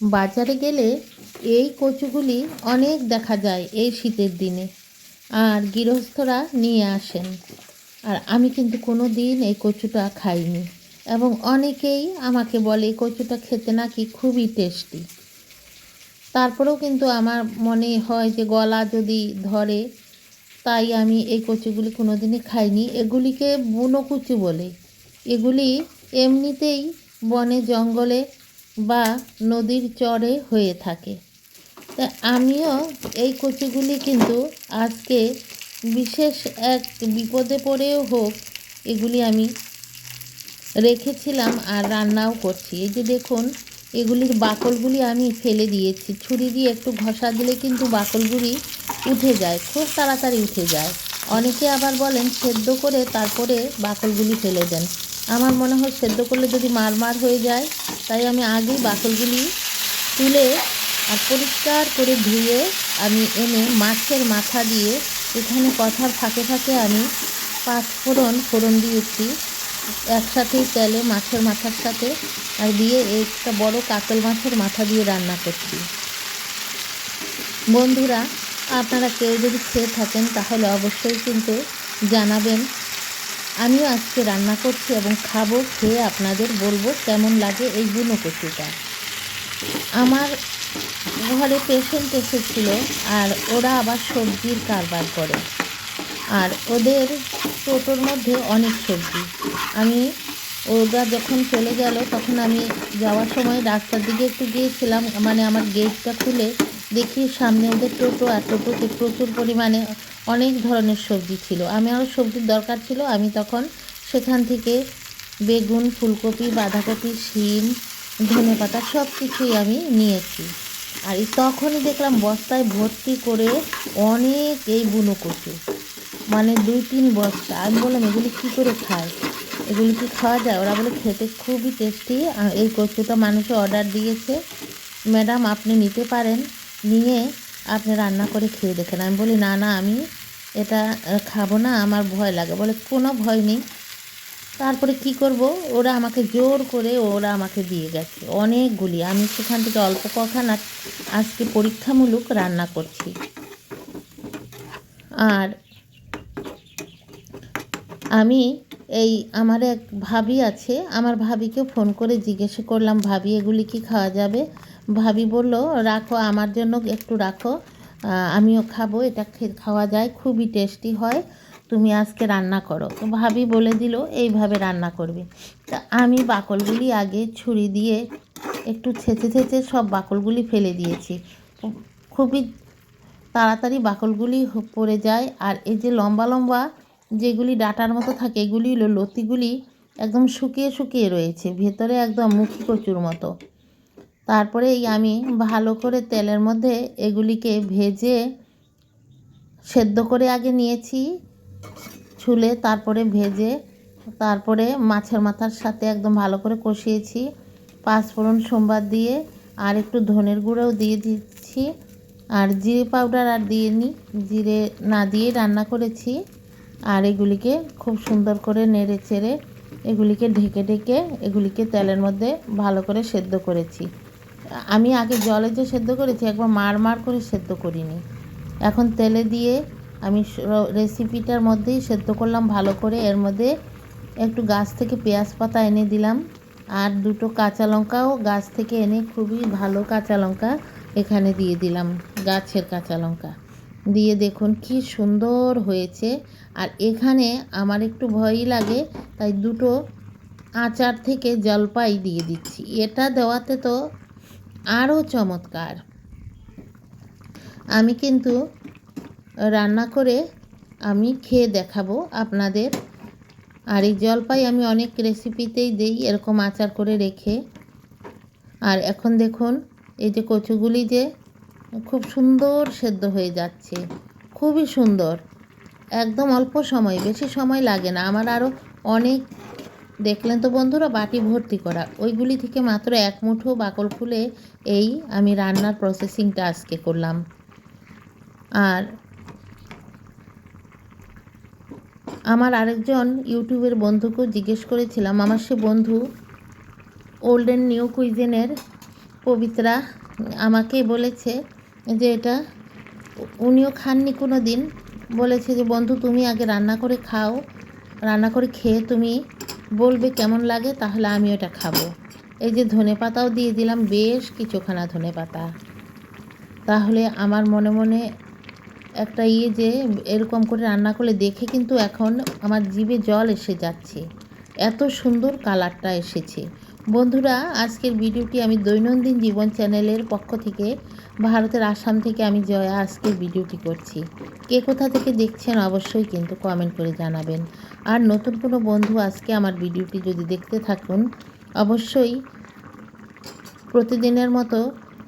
বাজারে গেলে এই কচুগুলি অনেক দেখা যায় এই শীতের দিনে। আর গৃহস্থরা নিয়ে আসেন। আর আমি কিন্তু কোনো দিন এই কচুটা খাইনি এবং অনেকেই আমাকে বলে কচুটা খেতে নাকি খুবই টেস্টি। তারপরেও কিন্তু আমার মনে হয় যে, গলা যদি ধরে, তাই আমি এই কচুগুলি কোনো দিনই খাইনি। এগুলিকে বুনো কচু বলে। এগুলি এমনিতেই বনে জঙ্গলে বা নদীর চরে হয়ে থাকে। তা আমিও এই কচুগুলি কিন্তু আজকে বিশেষ এক বিপদে পড়েও হোক, এগুলি আমি রেখেছিলাম আর রান্নাও করছি। এই যে দেখুন, এগুলির বাকলগুলি আমি ফেলে দিয়েছি। ছুরি দিয়ে একটু ঘষা দিলে কিন্তু বাকলগুলি উঠে যায়, খুব তাড়াতাড়ি উঠে যায়। অনেকে আবার বলেন, সেদ্ধ করে তারপরে বাকলগুলি ফেলে দেন। আমার মনে হয় সেদ্ধ করলে যদি মারমার হয়ে যায়, তাই আমি আগেই বাকলগুলি তুলে আর পরিষ্কার করে ধুয়ে আমি এনে মাছের মাথা দিয়ে এখানে কথার ফাঁকে ফাঁকে আমি পাঁচ ফোড়ন ফোড়ন দিয়েছি একসাথেই তেলে মাছের মাথার সাথে আর দিয়ে একটা বড় কাতল মাছের মাথা দিয়ে রান্না করছি। বন্ধুরা, আপনারা কেউ যদি খেয়ে থাকেন, তাহলে অবশ্যই কিন্তু জানাবেন আমিও আজকে রান্না করছি এবং খাব, খেয়ে আপনাদের বলব কেমন লাগে এই বুনো কচুটা। আমার ঘরে পেশেন্ট এসেছিল আর ওরা আবার সবজির কারবার করে। আর ওদের টোটোর মধ্যে অনেক সবজি। আমি ওরা যখন চলে গেল তখন আমি যাওয়ার সময় রাস্তার দিকে একটু গিয়েছিলাম মানে আমার গেটটা খুলে দেখি সামনে ওদের টোটো আর টোটোতে প্রচুর পরিমাণে অনেক ধরনের সবজি ছিল। আমি আরও সবজির দরকার ছিল। আমি তখন সেখান থেকে বেগুন, ফুলকপি, বাঁধাকপি, শিম, ধনে পাতা সব কিছুই আমি নিয়েছি। আর তখনই দেখলাম বস্তায় ভর্তি করে অনেক এই বুনো কচু। মানে দুই তিন বস্তা। আমি বললাম, এগুলি কী করে খায়? এগুলি কি খাওয়া যায়? ওরা বলে, খেতে খুবই টেস্টি। এই কচুটা মানুষে অর্ডার দিয়েছে। ম্যাডাম, আপনি নিতে পারেন। নিয়ে আপনি রান্না করে খেয়ে দেখেন। আমি বলি, না না, আমি এটা খাব না, আমার ভয় লাগে। বলে, কোনো ভয় নেই। তারপরে কি করব? ওরা আমাকে জোর করে ওরা আমাকে দিয়ে গেছে। অনেকগুলি আমি সেখান থেকে অল্প কখান আজ- আজকে পরীক্ষামূলক রান্না করছি। আর আমি এই, আমার এক ভাবি আছে, আমার ভাবিকে ফোন করে জিজ্ঞেস করলাম, ভাবি, এগুলি কি খাওয়া যাবে? ভাবি বলল, রাখো, আমার জন্য একটু রাখো। আমিও খাব, এটা খাওয়া যায়, খুবই টেস্টি হয়। তুমি আজকে রান্না করো। তো ভাবি বলে দিল, এইভাবে রান্না করবে। তা আমি বাকলগুলি আগে ছুরি দিয়ে একটু ছেঁচে ছেঁচে সব বাকলগুলি ফেলে দিয়েছি। খুবই তাড়াতাড়ি বাকলগুলি পড়ে যায়। আর এই যে লম্বা লম্বা যেগুলি ডাটার মতো থাকে, এগুলি হলো লতিগুলি একদম শুকিয়ে শুকিয়ে রয়েছে, ভেতরে একদম মুখি কচুর মতো। তারপরে আমি ভালো করে তেলের মধ্যে এগুলিকে ভেজে সেদ্ধ করে আগে নিয়েছি, ছুলে তারপরে ভেজে, তারপরে মাছের মাথার সাথে একদম ভালো করে কষিয়েছি। পাঁচফোড়ন সোমবার দিয়ে আর একটু ধনের গুঁড়োও দিয়ে দিচ্ছি। আর জিরে পাউডার আর দিইনি জিরে না দিয়ে রান্না করেছি। আর এগুলিকে খুব সুন্দর করে নেড়ে চেড়ে এগুলিকে ঢেকে ঢেকে এগুলিকে তেলের মধ্যে ভালো করে সেদ্ধ করেছি। আমি আগে জলে যে সেদ্ধ করেছি, একবার মার মার করে সেদ্ধ করিনি। এখন তেলে দিয়ে আমি রেসিপিটার মধ্যেই সেদ্ধ করলাম ভালো করে। এর মধ্যে একটু গাছ থেকে পেঁয়াজ পাতা এনে দিলাম, আর দুটো কাঁচা লঙ্কাও গাছ থেকে এনে খুবই ভালো কাঁচা লঙ্কা এখানে দিয়ে দিলাম, গাছের কাঁচা লঙ্কা। দিয়ে দেখুন কি সুন্দর হয়েছে। আর এখানে আমার একটু ভয়ই লাগে, তাই দুটো আচার থেকে জলপাই দিয়ে দিচ্ছি। এটা দেওয়াতে তো আরও চমৎকার। আমি কিন্তু রান্না করে আমি খেয়ে দেখাবো আপনাদের। আর এই জলপাই আমি অনেক রেসিপিতেই দেই, এরকম আচার করে রেখে। আর এখন দেখুন, এই যে কচুগুলি যে খুব সুন্দর সেদ্ধ হয়ে যাচ্ছে। খুবই সুন্দর। একদম অল্প সময়, বেশি সময় লাগে না। আমার আরও অনেক দেখলেন তো বন্ধুরা বাটি ভর্তি করা। ওইগুলি থেকে মাত্র এক মুঠো বাকল খুলে এই আমি রান্নার প্রসেসিংটা আজকে করলাম। আর আমার আরেকজন ইউটিউবের বন্ধুকেও জিজ্ঞেস করেছিলাম, আমার সে বন্ধু ওল্ড অ্যান্ড নিউ কুইজেনের পবিত্রা আমাকে বলেছে যে এটা, উনিও খাননি কোনো দিন বলেছে যে, বন্ধু, তুমি আগে রান্না করে খাও, রান্না করে খেয়ে তুমি বলবে কেমন লাগে, তাহলে আমি ওটা খাব। এই যে ধনে পাতাও দিয়ে দিলাম, বেশ কিছুখানা ধনে পাতা। তাহলে আমার মনে মনে একটা ইয়ে যে, এরকম করে রান্না করলে দেখে কিন্তু এখন আমার জিভে জল এসে যাচ্ছে। এত সুন্দর কালারটা এসেছে। বন্ধুরা, আজকের ভিডিওটি আমি দৈনন্দিন জীবন চ্যানেলের পক্ষ থেকে, ভারতের আসাম থেকে আমি জয়া আজকের ভিডিওটি করছি। কে কোথা থেকে দেখছেন অবশ্যই কিন্তু কমেন্ট করে জানাবেন। আর নতুন কোনো বন্ধু আজকে আমার ভিডিওটি যদি দেখতে থাকুন, অবশ্যই প্রতিদিনের মতো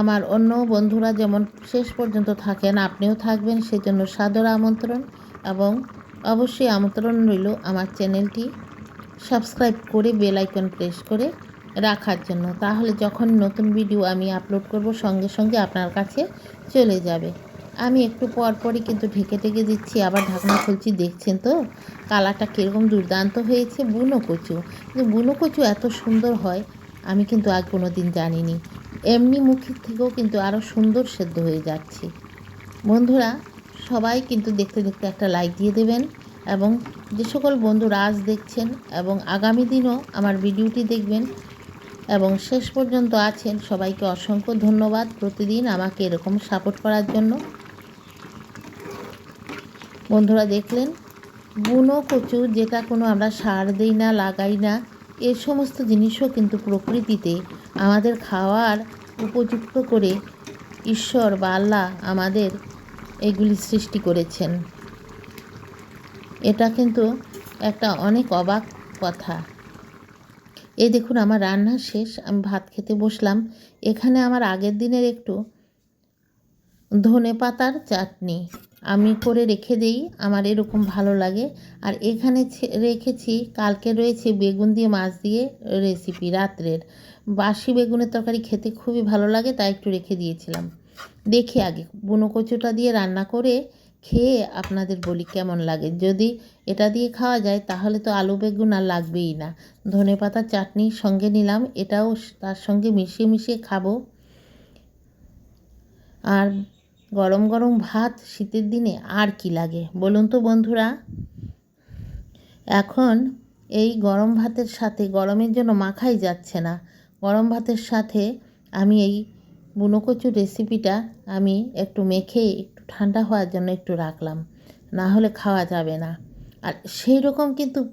আমার অন্য বন্ধুরা যেমন শেষ পর্যন্ত থাকেন, আপনিও থাকবেন। সেজন্য সাদর আমন্ত্রণ এবং অবশ্যই আমন্ত্রণ রইল আমার চ্যানেলটি সাবস্ক্রাইব করে বেল আইকন প্রেস করে রাখার জন্য। তাহলে যখন নতুন ভিডিও আমি আপলোড করব, সঙ্গে সঙ্গে আপনার কাছে চলে যাবে। আমি একটু পর পরই কিন্তু ঢেকে ঢেকে দিচ্ছি, আবার ঢাকনা খুলছি, দেখছেন তো? কালারটা কীরকম দুর্দান্ত হয়েছে, বুনো কচু। কিন্তু বুনো কচু এত সুন্দর হয়, আমি কিন্তু আজ কোনো দিন জানিনি। এমনি মুখের থেকেও কিন্তু আরও সুন্দর সেদ্ধ হয়ে যাচ্ছে। বন্ধুরা, সবাই কিন্তু দেখতে দেখতে একটা লাইক দিয়ে দেবেন এবং যে সকল বন্ধুরা আজ দেখছেন এবং আগামী দিনও আমার ভিডিওটি দেখবেন এবং শেষ পর্যন্ত আছেন, সবাইকে অসংখ্য ধন্যবাদ। প্রতিদিন আমাকে এরকম সাপোর্ট করার জন্য। বন্ধুরা দেখলেন, বুনো কচু যেটা কোনো আমরা সার দিই না, লাগাই না, এ সমস্ত জিনিসও কিন্তু প্রকৃতিতে আমাদের খাওয়ার উপযুক্ত করে ঈশ্বর বা আল্লাহ আমাদের এগুলি সৃষ্টি করেছেন। এটা কিন্তু একটা অনেক অবাক কথা। এই দেখুন, আমার রান্না শেষ, আমি ভাত খেতে বসলাম। এখানে আমার আগের দিনের একটু ধনে পাতার চাটনি। আমি করে রেখে দেই, আমার এরকম ভালো লাগে। আর এখানে রেখেছি, কালকে রয়েছে বেগুন দিয়ে মাছ দিয়ে রেসিপি রাত্রের। বাসি বেগুনের তরকারি খেতে খুবই ভালো লাগে, তাই একটু রেখে দিয়েছিলাম। দেখি আগে, বুনো কচুটা দিয়ে রান্না করে খেয়ে আপনাদের বলি কেমন লাগে। যদি এটা দিয়ে খাওয়া যায়, তাহলে তো আলু বেগুন আর লাগবেই না। ধনে পাতার চাটনি সঙ্গে নিলাম, এটাও তার সঙ্গে মিশিয়ে মিশিয়ে খাব। আর গরম গরম ভাত শীতের দিনে আর কি লাগে? বলুন তো বন্ধুরা। এখন এই গরম ভাতের সাথে গরমের জন্য মাখাই যাচ্ছে না। গরম ভাতের সাথে আমি এই বুনো কচুর রেসিপিটা আমি একটু মেখে একটু ঠান্ডা হওয়ার জন্য একটু রাখলাম। না হলে খাওয়া যাবে না। আর সেই রকম কিন্তু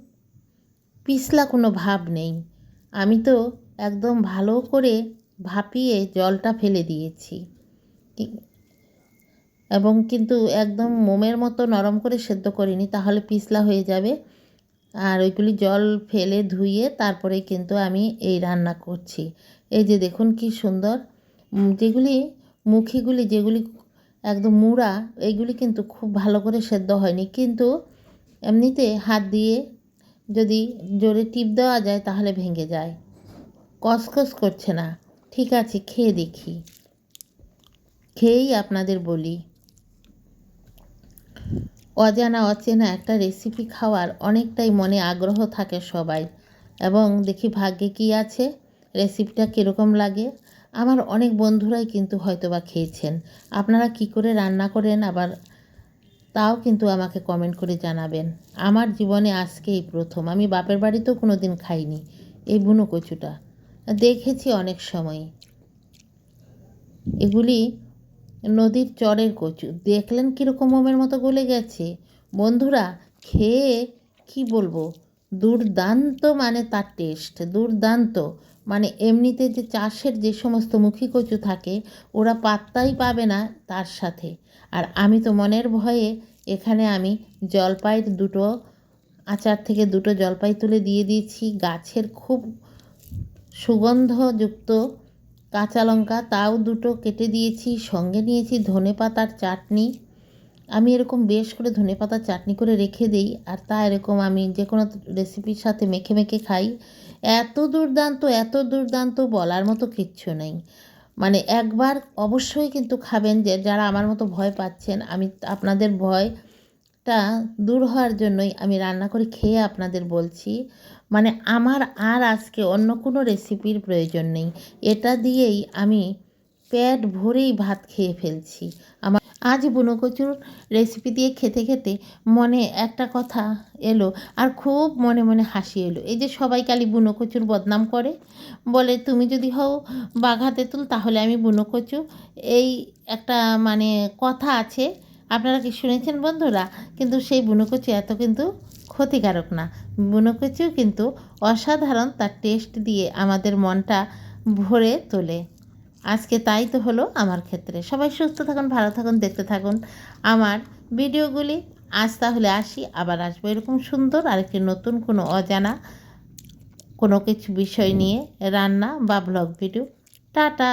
পিছলা কোনো ভাব নেই। আমি তো একদম ভালো করে ভাপিয়ে জলটা ফেলে দিয়েছি। এবং কিন্তু একদম মোমের মতো নরম করে সেদ্ধ করিনি, তাহলে পিছলা হয়ে যাবে। আর ওইগুলি জল ফেলে ধুয়ে তারপরে কিন্তু আমি এই রান্না করছি। এই যে দেখুন কি সুন্দর। যেগুলি মুখিগুলি, যেগুলি একদম মুড়া এইগুলি কিন্তু খুব ভালো করে সেদ্ধ হয়নি। কিন্তু এমনিতে হাত দিয়ে যদি জোরে টিপ দেওয়া যায় তাহলে ভেঙে যায়। কসকস করছে না। ঠিক আছে, খেয়ে দেখি। খেয়েই আপনাদের বলি। অজানা, অচেনা একটা রেসিপি খাওয়ার অনেকটাই মনে আগ্রহ থাকে সবাই। এবং দেখি ভাগ্যে কী আছে রেসিপিটা কীরকম লাগে? আমার অনেক বন্ধুরাই কিন্তু হয়তো বা খেয়েছেন। আপনারা কি করে রান্না করেন আবার তাও কিন্তু আমাকে কমেন্ট করে জানাবেন। আমার জীবনে আজকে এই প্রথম। আমি বাপের বাড়িতেও কোনো দিন খাইনি এই বুনো কচুটা। দেখেছি অনেক সময়। এগুলি নদীর চরের কচু। দেখলেন কীরকম মোমের মতো গলে গেছে। বন্ধুরা, খেয়ে কি বলব? দুর্দান্ত মানে তার টেস্ট দুর্দান্ত। মানে এমনিতে যে চাষের যে সমস্ত মুখী কচু থাকে, ওরা পাত্তাই পাবে না তার সাথে। আর আমি তো মনের ভয়ে এখানে আমি জলপাইয়ের দুটো, আচার থেকে দুটো জলপাই তুলে দিয়ে দিয়েছি। গাছের খুব সুগন্ধযুক্ত কাঁচা লঙ্কা তাও দুটো কেটে দিয়েছি, সঙ্গে নিয়েছি ধনে পাতার চাটনি। আমি এরকম বেশ করে ধনে পাতার চাটনি করে রেখে দিই, আর তা এরকম আমি যে কোনো রেসিপির সাথে মেখে মেখে খাই। এত দুর্দান্ত এত দুর্দান্ত বলার মতো কিচ্ছু নেই। মানে একবার অবশ্যই কিন্তু খাবেন যে, যারা আমার মতো ভয় পাচ্ছেন, আমি আপনাদের ভয় টা দূর হওয়ার জন্যই আমি রান্না করে খেয়ে আপনাদের বলছি মানে আমার আর আজকে অন্য কোনো রেসিপির প্রয়োজন নেই। এটা দিয়েই আমি পেট ভরেই ভাত খেয়ে ফেলছি। আমার আজ বুনো কচুর রেসিপি দিয়ে খেতে খেতে মনে একটা কথা এলো আর খুব মনে মনে হাসি এলো। এই যে সবাই কালি বুনো কচুর বদনাম করে, বলে তুমি যদি হও বাঘা তেঁতুল তাহলে আমি বুনো কচু এই একটা মানে কথা আছে আপনারা কি শুনেছেন বন্ধুরা? কিন্তু সেই বুনো কচু এত কিন্তু ক্ষতিকারক না। বুনো কচু কিন্তু অসাধারণ তার টেস্ট দিয়ে আমাদের মনটা ভরে তোলে। আজকে তাই তো হলো আমার ক্ষেত্রে। সবাই সুস্থ থাকুন, ভালো থাকুন, দেখতে থাকুন। আমার ভিডিওগুলি আজ তাহলে আসি, আবার আসব এরকম সুন্দর আরেকটি নতুন কোনো অজানা কোনো কিছু বিষয় নিয়ে রান্না বা ব্লগ ভিডিও টাটা!